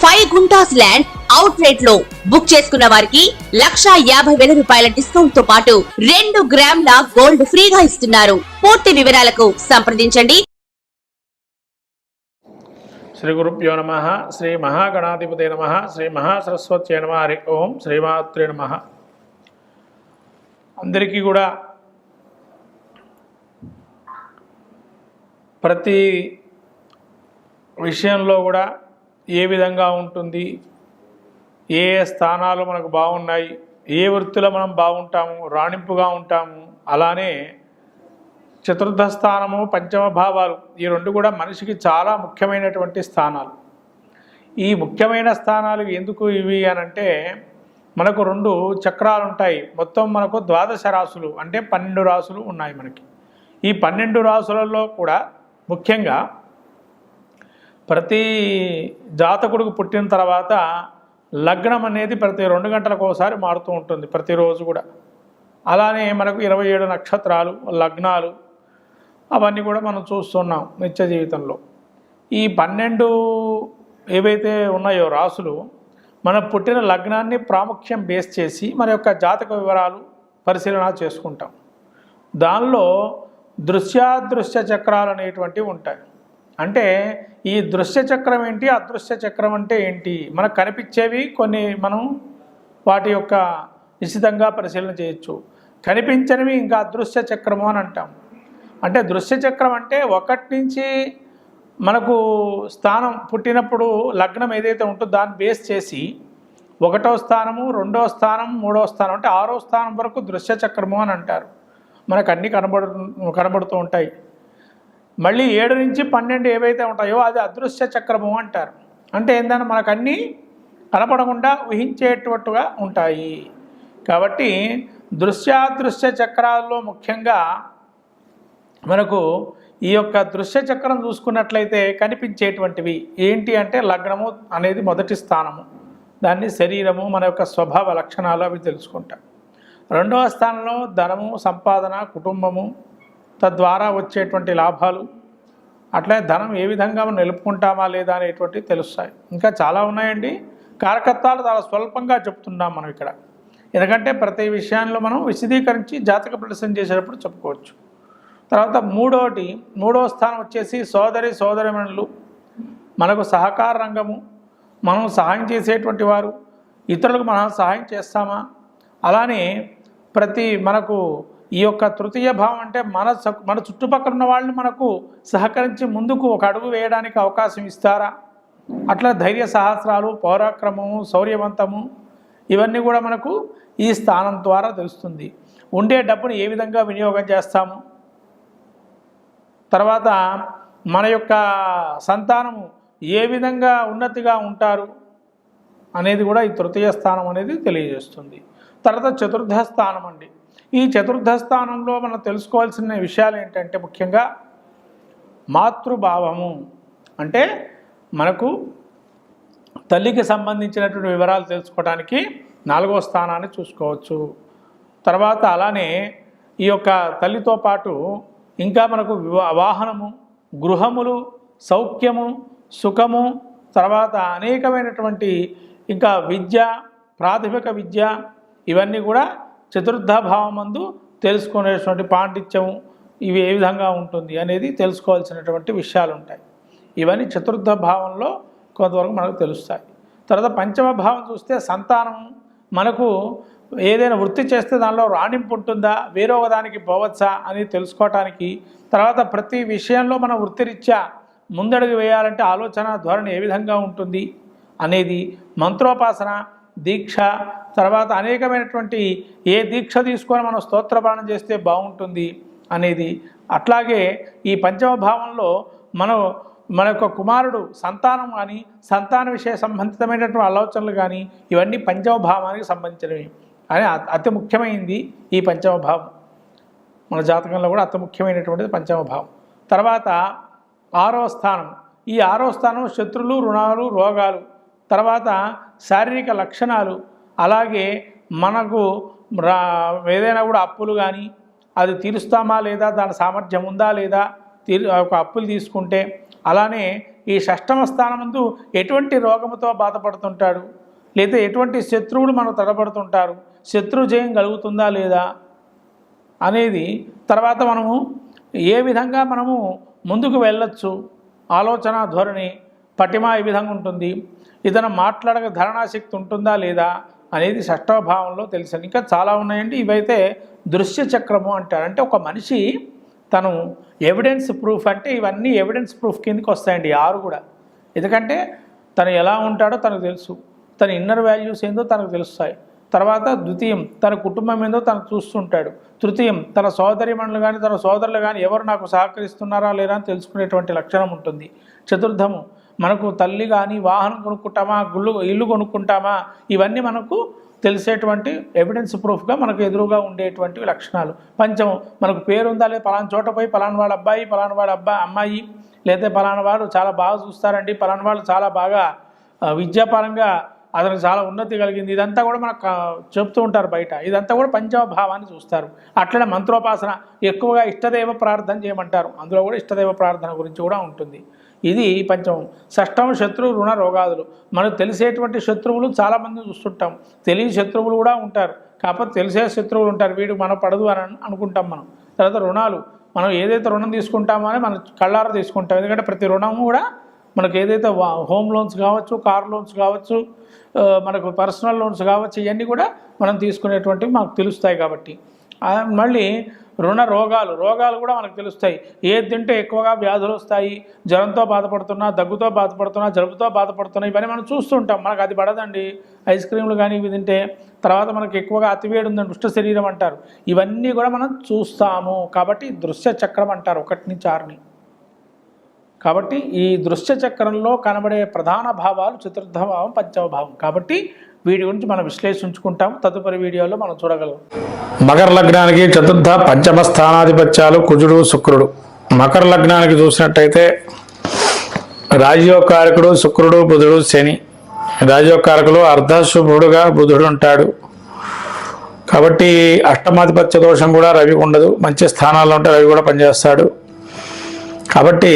Five guntas land out రేట్లో book చేసుకున్న వారికి లక్షా యాభై వేల రూపాయల డిస్కౌంట్తో పాటు రెండు గ్రాముల గోల్డ్ ఫ్రీగా ఇస్తున్నారు. పూర్తి వివరాలకు సంప్రదించండి. శ్రీ గురుభ్యో నమ శ్రీ మహాగణాధిపతి నమ శ్రీ మహాసరస్వత్యై నమ హరి ఓం శ్రీమాత్రే నమ. అందరికీ కూడా ప్రతి విషయంలో కూడా ఏ విధంగా ఉంటుంది? ఏ ఏ స్థానాలు మనకు బాగున్నాయి? ఏ వృత్తిలో మనం బాగుంటాము? రాణింపుగా ఉంటాము? అలానే చతుర్థ స్థానము పంచమ భావాలు ఈ రెండు కూడా మనిషికి చాలా ముఖ్యమైనటువంటి స్థానాలు. ఈ ముఖ్యమైన స్థానాలు ఎందుకు ఇవి అనంటే మనకు రెండు చక్రాలు ఉంటాయి మొత్తం మనకు ద్వాదశ రాసులు అంటే పన్నెండు రాసులు ఉన్నాయి మనకి. ఈ పన్నెండు రాసులలో కూడా ముఖ్యంగా ప్రతి జాతకుడికి పుట్టిన తర్వాత లగ్నం అనేది ప్రతి రెండు గంటలకు ఒకసారి మారుతూ ఉంటుంది ప్రతిరోజు కూడా. అలానే మనకు ఇరవై ఏడు నక్షత్రాలు లగ్నాలు అవన్నీ కూడా మనం చూస్తున్నాం నిత్య జీవితంలో. ఈ పన్నెండు ఏవైతే ఉన్నాయో రాసులు మన పుట్టిన లగ్నాన్ని ప్రాముఖ్యం బేస్ చేసి మన యొక్క జాతక వివరాలు పరిశీలన చేసుకుంటాం. దానిలో దృశ్యాదృశ్య చక్రాలు అనేటువంటివి ఉంటాయి. అంటే ఈ దృశ్య చక్రం ఏంటి అదృశ్య చక్రం అంటే ఏంటి? మనకు కనిపించేవి కొన్ని మనం వాటి యొక్క నిశ్చితంగా పరిశీలన చేయొచ్చు. కనిపించనివి ఇంకా అదృశ్య చక్రము అని అంటాం. అంటే దృశ్య చక్రం అంటే ఒకటి నుంచి మనకు స్థానం పుట్టినప్పుడు లగ్నం ఏదైతే ఉంటుందో దాన్ని బేస్ చేసి ఒకటో స్థానము రెండో స్థానం మూడో స్థానం అంటే ఆరో స్థానం వరకు దృశ్య చక్రము అని అంటారు. మనకు అన్నీ కనబడు కనబడుతూ ఉంటాయి. మళ్ళీ ఏడు నుంచి పన్నెండు ఏవైతే ఉంటాయో అది అదృశ్య చక్రము అంటారు. అంటే ఏంటంటే మనకు అన్నీ కనపడకుండా ఊహించేటట్టుగా ఉంటాయి. కాబట్టి దృశ్యాదృశ్య చక్రాల్లో ముఖ్యంగా మనకు ఈ యొక్క దృశ్య చక్రం చూసుకున్నట్లయితే కనిపించేటువంటివి. ఏంటి అంటే లగ్నము అనేది మొదటి స్థానము. దాన్ని శరీరము మన యొక్క స్వభావ లక్షణాలు అవి తెలుసుకుంటాం. రెండవ స్థానంలో ధనము సంపాదన కుటుంబము తద్వారా వచ్చేటువంటి లాభాలు అట్లే ధనం ఏ విధంగా మనం నిలుపుకుంటామా లేదా అనేటువంటివి తెలుస్తాయి. ఇంకా చాలా ఉన్నాయండి. కారకత్వాలు చాలా స్వల్పంగా చెప్తున్నాం మనం ఇక్కడ. ఎందుకంటే ప్రతి విషయాల్లో మనం విశదీకరించి జాతక ప్రదర్శన చేసేటప్పుడు చెప్పుకోవచ్చు. తర్వాత మూడోటి మూడవ స్థానం వచ్చేసి సోదరి సోదరిమణులు. మనకు సహకార రంగము మనం సహాయం చేసేటువంటి వారు ఇతరులకు మనం సహాయం చేస్తామా? అలానే ప్రతి మనకు ఈ యొక్క తృతీయ భావం అంటే మన స- మన చుట్టుపక్కల ఉన్న వాళ్ళు మనకు సహకరించి ముందుకు ఒక అడుగు వేయడానికి అవకాశం ఇస్తారా? అట్లా ధైర్య సహస్రాలు పౌరాక్రమము శౌర్యవంతము ఇవన్నీ కూడా మనకు ఈ స్థానం ద్వారా తెలుస్తుంది. ఉండే డబ్బును ఏ విధంగా వినియోగం చేస్తాము? తర్వాత మన యొక్క సంతానము ఏ విధంగా ఉన్నతిగా ఉంటారు అనేది కూడా ఈ తృతీయ స్థానం అనేది తెలియజేస్తుంది. తర్వాత చతుర్థ స్థానం అండి. ఈ చతుర్థ స్థానంలో మనం తెలుసుకోవాల్సిన విషయాలు ఏంటంటే ముఖ్యంగా మాతృభావము. అంటే మనకు తల్లికి సంబంధించినటువంటి వివరాలు తెలుసుకోవడానికి నాలుగవ స్థానాన్ని చూసుకోవచ్చు. తర్వాత అలానే ఈ యొక్క తల్లితో పాటు ఇంకా మనకు వాహనము గృహములు సౌఖ్యము సుఖము తర్వాత అనేకమైనటువంటి ఇంకా విద్య ప్రాథమిక విద్య ఇవన్నీ కూడా చతుర్థ భావమందు తెలుసుకునేటువంటి పాండిత్యం ఇవి ఏ విధంగా ఉంటుంది అనేది తెలుసుకోవాల్సినటువంటి విషయాలు ఉంటాయి ఇవన్నీ చతుర్థ భావంలో కొంతవరకు మనకు తెలుస్తాయి. తర్వాత పంచమ భావం చూస్తే సంతానం మనకు ఏదైనా వృత్తి చేస్తే దానిలో రాణింపు ఉంటుందా? వేరొక దానికి పోవచ్చా? అని తెలుసుకోవటానికి తర్వాత ప్రతి విషయంలో మన వృత్తిరీత్యా ముందడుగు వేయాలంటే ఆలోచన ధోరణి ఏ విధంగా ఉంటుంది అనేది మంత్రోపాసన దీక్ష తర్వాత అనేకమైనటువంటి ఏ దీక్ష తీసుకొని మనం స్తోత్రపానం చేస్తే బాగుంటుంది అనేది. అట్లాగే ఈ పంచమ భావంలో మనం మన యొక్క కుమారుడు సంతానం కానీ సంతాన విషయ సంబంధితమైనటువంటి ఆలోచనలు కానీ ఇవన్నీ పంచమ భావానికి సంబంధించినవి. అని అతి ముఖ్యమైనది ఈ పంచమ భావం. మన జాతకంలో కూడా అతి ముఖ్యమైనటువంటిది పంచమ భావం. తర్వాత ఆరో స్థానం. ఈ ఆరో స్థానం శత్రులు రుణాలు రోగాలు. తర్వాత శారీరక లక్షణాలు అలాగే మనకు రా ఏదైనా కూడా అప్పులు కానీ అది తీరుస్తామా లేదా దాని సామర్థ్యం ఉందా లేదా తీరు ఒక అప్పులు తీసుకుంటే అలానే ఈ షష్టమ స్థానమందు ఎటువంటి రోగముతో బాధపడుతుంటాడు? లేదా ఎటువంటి శత్రువులు మనం తడబడుతుంటారు? శత్రు జయం కలుగుతుందా లేదా? అనేది తర్వాత మనము ఏ విధంగా మనము ముందుకు వెళ్ళొచ్చు? ఆలోచన ధోరణి పటిమ ఏ విధంగా ఉంటుంది? ఇతను మాట్లాడక ధరణాశక్తి ఉంటుందా లేదా అనేది షష్టభావంలో తెలుసు ఇంకా చాలా ఉన్నాయండి. ఇవైతే దృశ్య చక్రము అంటారు. అంటే ఒక మనిషి తను ఎవిడెన్స్ ప్రూఫ్ అంటే ఇవన్నీ ఎవిడెన్స్ ప్రూఫ్ కిందకి వస్తాయండి. ఆరు కూడా. ఎందుకంటే తను ఎలా ఉంటాడో తనకు తెలుసు. తన ఇన్నర్ వాల్యూస్ ఏందో తనకు తెలుస్తాయి. తర్వాత ద్వితీయం తన కుటుంబం ఏందో తను చూస్తుంటాడు. తృతీయం తన సోదరిమణులు కానీ తన సోదరులు కానీ ఎవరు నాకు సహకరిస్తున్నారా లేరా అని తెలుసుకునేటువంటి లక్షణం ఉంటుంది. చతుర్థము మనకు తల్లి కానీ వాహనం కొనుక్కుంటామా గుళ్ళు ఇల్లు కొనుక్కుంటామా ఇవన్నీ మనకు తెలిసేటువంటి ఎవిడెన్స్ ప్రూఫ్గా మనకు ఎదురుగా ఉండేటువంటి లక్షణాలు. పంచమం మనకు పేరు ఉందా లేదా పలానా చోట పోయి పలానా వాళ్ళ అబ్బాయి పలానా వాళ్ళ అబ్బాయి అమ్మాయి లేదా పలానా వాడు చాలా బాగా చూస్తారండి పలానా వాళ్ళు చాలా బాగా విద్యాపరంగా అతనికి చాలా ఉన్నతి కలిగింది. ఇదంతా కూడా మనకు చెప్తూ ఉంటారు బయట. ఇదంతా కూడా పంచమ భావాన్ని చూస్తారు. అట్లనే మంత్రోపాసన ఎక్కువగా ఇష్టదైవ ప్రార్థన చేయమంటారు. అందులో కూడా ఇష్టదైవ ప్రార్థన గురించి కూడా ఉంటుంది. ఇది పంచమం. షష్టం శత్రు రుణ రోగాదులు. మనకు తెలిసేటువంటి శత్రువులు చాలామంది చూస్తుంటాం. తెలియని శత్రువులు కూడా ఉంటారు. కాకపోతే తెలిసే శత్రువులు ఉంటారు. వీడు మన పడదు అని అనుకుంటాం మనం. తర్వాత రుణాలు. మనం ఏదైతే రుణం తీసుకుంటామో అని మనం కళ్ళారా తీసుకుంటాం. ఎందుకంటే ప్రతి రుణం కూడా మనకు ఏదైతే వా- హోమ్ లోన్స్ కావచ్చు కార్ లోన్స్ కావచ్చు మనకు పర్సనల్ లోన్స్ కావచ్చు ఇవన్నీ కూడా మనం తీసుకునేటువంటివి మాకు తెలుస్తాయి కాబట్టి. మళ్ళీ రుణ రోగాలు రోగాలు కూడా మనకు తెలుస్తాయి. ఏది తింటే ఎక్కువగా వ్యాధులు వస్తాయి జ్వరంతో బాధపడుతున్నా దగ్గుతో బాధపడుతున్నా జలుబుతో బాధపడుతున్నా ఇవన్నీ మనం చూస్తుంటాం మనకు అది పడదండి. ఐస్ క్రీమ్లు కానీ ఇవి తింటే తర్వాత మనకు ఎక్కువగా అతివేడి ఉందండి దుష్ట శరీరం అంటారు. ఇవన్నీ కూడా మనం చూస్తాము. కాబట్టి దృశ్య చక్రం అంటారు ఒకటి నుంచి ఆరుని. కాబట్టి ఈ దృశ్య చక్రంలో కనబడే ప్రధాన భావాలు చతుర్థ భావం పంచమ భావం కాబట్టి వీటి గురించి మనం విశ్లేషించుకుంటాం. తదుపరి వీడియోలో మనం చూడగలం. మకర లగ్నానికి చతుర్థ పంచమ స్థానాధిపత్యాలు కుజుడు శుక్రుడు. మకర లగ్నానికి చూసినట్టయితే రాజ్యోకారకుడు శుక్రుడు బుధుడు శని. రాజ్యోకారకులు అర్ధశుభుడుగా బుధుడు ఉంటాడు. కాబట్టి అష్టమాధిపత్య దోషం కూడా రవి ఉండదు. మంచి స్థానాల్లో ఉంటే రవి కూడా పనిచేస్తాడు. కాబట్టి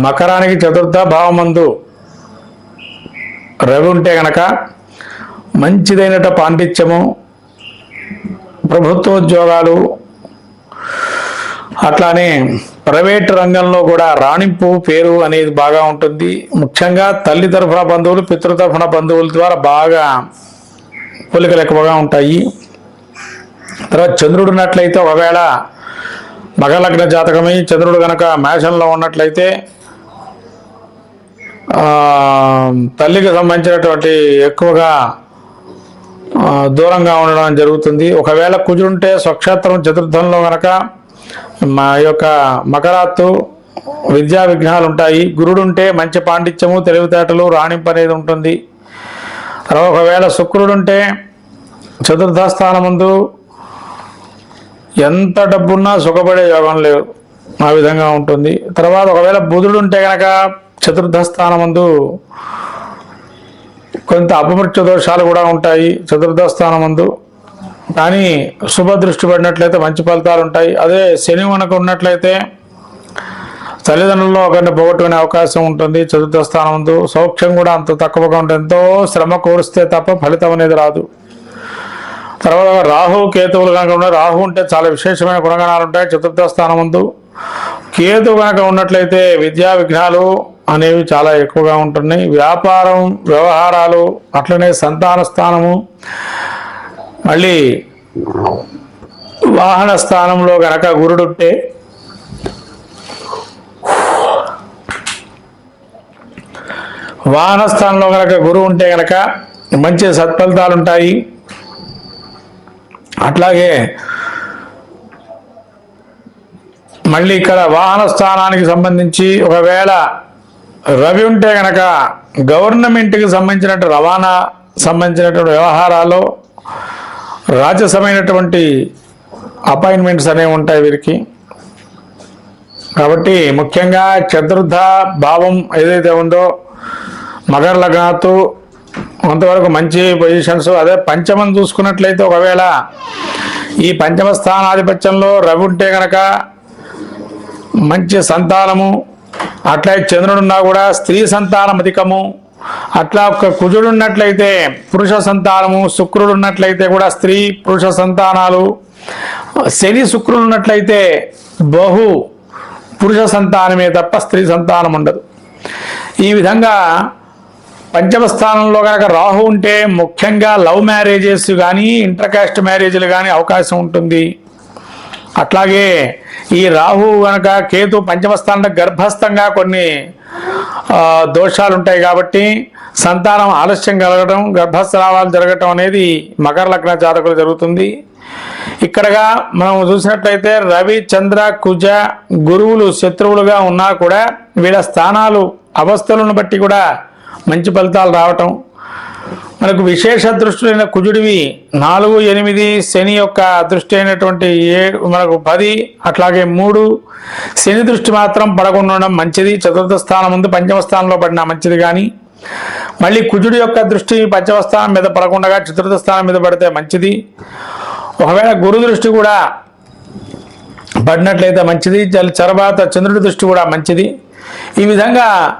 మకరానికి చతుర్థ భావమందు రవి ఉంటే గనక మంచిదైనట పాండిత్యము ప్రభుత్వ ఉద్యోగాలు అట్లానే ప్రైవేట్ రంగంలో కూడా రాణింపు పేరు అనేది బాగా ఉంటుంది. ముఖ్యంగా తల్లి తరఫున బంధువులు పితృ తరఫున బంధువుల ద్వారా బాగా పోలికలు ఎక్కువగా ఉంటాయి. తర్వాత చంద్రుడు ఉన్నట్లయితే ఒకవేళ మగలగ్న జాతకమై చంద్రుడు కనుక మేషంలో ఉన్నట్లయితే తల్లికి సంబంధించినటువంటి ఎక్కువగా దూరంగా ఉండడం జరుగుతుంది. ఒకవేళ కుజుంటే స్వక్షేత్రం చతుర్థంలో కనుక మా యొక్క మకరాత్తు విద్యా విఘ్నాలు ఉంటాయి గురుడుంటే మంచి పాండిత్యము తెలివితేటలు రాణింపు అనేది ఉంటుంది. ఒకవేళ ఒకవేళ శుక్రుడుంటే చతుర్థ స్థానముందు ఎంత డబ్బున్నా సుఖపడే యోగం లేదు. ఆ విధంగా ఉంటుంది. తర్వాత ఒకవేళ బుధుడు ఉంటే కనుక చతుర్థ స్థానమందు కొంత అపమృత్యు దోషాలు కూడా ఉంటాయి చతుర్థ స్థానమందు. కానీ శుభ దృష్టి పడినట్లయితే మంచి ఫలితాలు ఉంటాయి. అదే శని మనకు ఉన్నట్లయితే తల్లిదండ్రుల్లో ఒకరిని పోగొట్టుకునే అవకాశం ఉంటుంది చతుర్థ స్థానమందు. సౌఖ్యం కూడా అంత తక్కువగా ఉంటుంది ఎంతో శ్రమ కోరిస్తే తప్ప ఫలితం అనేది రాదు. తర్వాత రాహు కేతువులు కనుక ఉన్నాయి రాహు ఉంటే చాలా విశేషమైన గుణగణాలు ఉంటాయి చతుర్థ స్థానం ముందు కేతు కనుక ఉన్నట్లయితే విద్యా విఘ్నాలు అనేవి చాలా ఎక్కువగా ఉంటున్నాయి. వ్యాపారం వ్యవహారాలు అట్లనే సంతాన స్థానము మళ్ళీ వాహన స్థానంలో గనక గురుడుంటే వాహన స్థానంలో గనక గురువు ఉంటే గనక మంచి సత్ఫలితాలు ఉంటాయి. అట్లాగే మళ్ళీ ఇక్కడ వాహన స్థానానికి సంబంధించి ఒకవేళ రవి ఉంటే కనుక గవర్నమెంట్కి సంబంధించినటువంటి రవాణా సంబంధించినటువంటి వ్యవహారాలు రాజసమైనటువంటి అపాయింట్మెంట్స్ అనేవి ఉంటాయి వీరికి. కాబట్టి ముఖ్యంగా చతుర్థ భావం ఏదైతే ఉందో మకర లగ్నాతు కొంతవరకు మంచి పొజిషన్స్ అదే పంచమం చూసుకున్నట్లయితే ఒకవేళ ఈ పంచమ స్థానాధిపత్యంలో రవి ఉంటే కనుక మంచి సంతానము అట్లా చంద్రుడున్నా కూడా స్త్రీ సంతానం అధికము. అట్లా ఒక కుజుడు ఉన్నట్లయితే పురుష సంతానము శుక్రుడు ఉన్నట్లయితే కూడా స్త్రీ పురుష సంతానాలు. శని శుక్రుడు ఉన్నట్లయితే బహు పురుష సంతానమే తప్ప స్త్రీ సంతానం ఉండదు. ఈ విధంగా పంచమ స్థానంలో కనుక రాహు ఉంటే ముఖ్యంగా లవ్ మ్యారేజెస్ కానీ ఇంటర్కాస్ట్ మ్యారేజ్లు కానీ అవకాశం ఉంటుంది. అట్లాగే ఈ రాహు గనక కేతు పంచమస్థానంలో గర్భస్థంగా కొన్ని దోషాలు ఉంటాయి కాబట్టి సంతానం ఆలస్యం కలగడం గర్భస్రావాలు జరగటం అనేది మకర లగ్న జాతకులు జరుగుతుంది. ఇక్కడగా మనం చూసినట్లయితే రవి చంద్ర కుజ గురువులు శత్రువులుగా ఉన్నా కూడా వీళ్ళ స్థానాలు అవస్థలను బట్టి కూడా మంచి ఫలితాలు రావటం. మనకు విశేష దృష్టిలైన కుజుడివి నాలుగు ఎనిమిది శని యొక్క దృష్టి అయినటువంటి ఏడు మనకు పది అట్లాగే మూడు. శని దృష్టి మాత్రం పడకుండా ఉండడం మంచిది. చతుర్థ స్థానం ముందు పంచమ స్థానంలో పడినా మంచిది కానీ మళ్ళీ కుజుడి యొక్క దృష్టి పంచమ స్థానం మీద పడకుండా చతుర్థ స్థానం మీద పడితే మంచిది. ఒకవేళ గురు దృష్టి కూడా పడినట్లయితే మంచిది. జల- తర్వాత చంద్రుడి దృష్టి కూడా మంచిది. ఈ విధంగా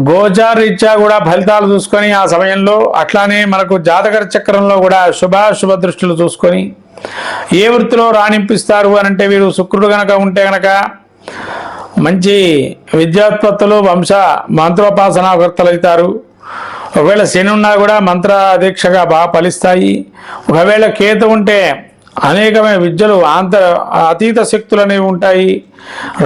గోచార రీత్యా కూడా ఫలితాలు చూసుకొని ఆ సమయంలో అట్లానే మనకు జాతకర చక్రంలో కూడా శుభాశుభ దృష్టిలు చూసుకొని ఏ వృత్తిలో రాణింపిస్తారు అని అంటే వీరు శుక్రుడు గనక ఉంటే గనక మంచి విద్యాత్పత్తులు వంశ మంత్రోపాసనాకర్తలు అవుతారు. ఒకవేళ శని ఉన్నా కూడా మంత్ర దీక్షగా బాగా ఫలిస్తాయి. ఒకవేళ కేతు ఉంటే అనేకమైన విద్యలు ఆంత అతీత శక్తులు అనేవి ఉంటాయి.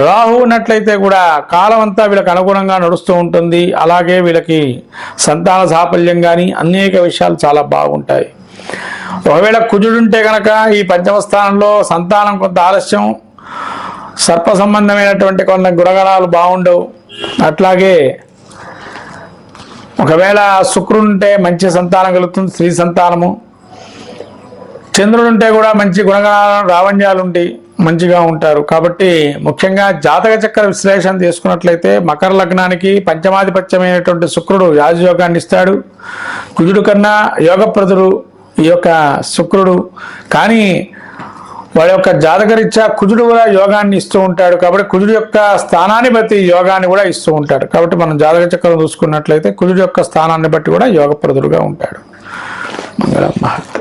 రాహు ఉన్నట్లయితే కూడా కాలం అంతా వీళ్ళకి అనుగుణంగా నడుస్తూ ఉంటుంది. అలాగే వీళ్ళకి సంతాన సాఫల్యం కానీ అనేక విషయాలు చాలా బాగుంటాయి. ఒకవేళ కుజుడుంటే కనుక ఈ పంచమ స్థానంలో సంతానం కొంత ఆలస్యం. సర్ప సంబంధమైనటువంటి కొన్ని గుణగణాలు బాగుండవు. అట్లాగే ఒకవేళ శుక్రుడుంటే మంచి సంతానం కలుగుతుంది స్త్రీ సంతానము. చంద్రుడు ఉంటే కూడా మంచి గుణగణాలు రావణ్యాలు ఉండి మంచిగా ఉంటారు. కాబట్టి ముఖ్యంగా జాతక చక్ర విశ్లేషణ తీసుకున్నట్లయితే మకర లగ్నానికి పంచమాధిపత్యమైనటువంటి శుక్రుడు రాజయోగాన్ని ఇస్తాడు. కుజుడు కన్నా యోగప్రదుడు ఈ యొక్క శుక్రుడు. కానీ వాడి యొక్క జాతకరీత్యా కుజుడు కూడా యోగాన్ని ఇస్తూ ఉంటాడు. కాబట్టి కుజుడు యొక్క స్థానాన్ని బట్టి యోగాన్ని కూడా ఇస్తూ ఉంటాడు. కాబట్టి మనం జాతక చక్రం చూసుకున్నట్లయితే కుజుడు యొక్క స్థానాన్ని బట్టి కూడా యోగప్రదుడుగా ఉంటాడు. మంగళ. మహత్